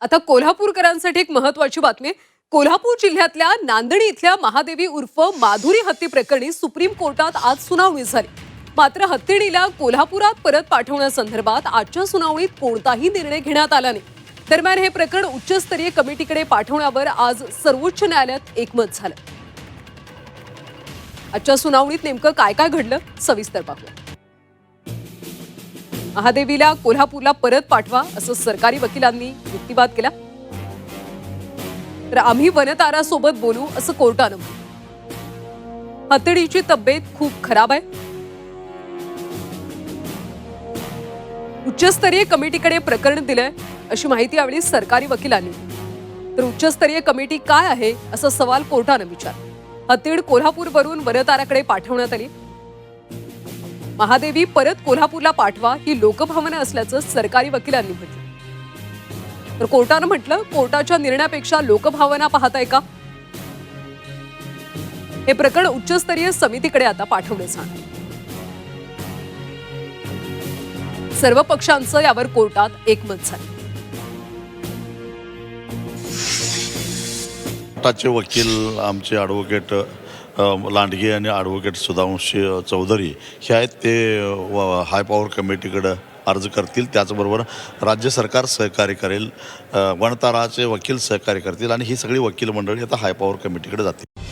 आता कोल्हापूरकरांसाठी एक महत्वाची बातमी आहे. कोल्हापूर जिल्ह्यातल्या नांदणी इथल्या महादेवी उर्फ माधुरी हत्ती प्रकरणी सुप्रीम कोर्टात आज सुनावणी झाली. मात्र हत्तीणीला कोल्हापुरात परत पाठवण्यासंदर्भात आजच्या सुनावणीत कोणताही निर्णय घेण्यात आला नाही. दरम्यान हे प्रकरण उच्चस्तरीय कमिटीकडे पाठवण्यावर आज सर्वोच्च न्यायालयात एकमत झालं. आजच्या सुनावणीत नेमकं काय काय घडलं? सविस्तर पाहूया. महादेवीला कोल्हापूरला परत पाठवा असं सरकारी वकिलांनी युक्तिवाद केला. तर आम्ही वनतारासोबत बोलू असं कोर्टानं हतडीची तब्येत खूप खराब आहे. उच्चस्तरीय कमिटीकडे प्रकरण दिलंय अशी माहिती यावेळी सरकारी वकिलांनी. तर उच्चस्तरीय कमिटी काय आहे असा सवाल कोर्टानं विचार हतीड कोल्हापूरवरून वनताराकडे पाठवण्यात आली. महादेवी परत कोल्हापूरला पाठवा ही लोकभावना असल्याचं सरकारी वकिलांनी म्हटलं. तर कोर्टानं म्हटलं कोर्टाच्या निर्णयापेक्षा लोकभावना पाहताय का? हे प्रकरण उच्चस्तरीय समितीकडे आता पाठवलं जाणार. सर्व पक्षांचं यावर कोर्टात एकमत झालं. कोर्टाचे वकील आमचे ॲडव्होकेट लांडगे आणि ॲडव्होकेट सुधांशी चौधरी हे आहेत ते व- हाय पॉवर कमिटीकडं अर्ज करतील. त्याचबरोबर राज्य सरकार सहकार्य करेल. वणताराचे वकील सहकार्य करतील आणि ही सगळी वकील मंडळी आता हाय पॉवर कमिटीकडे जातील.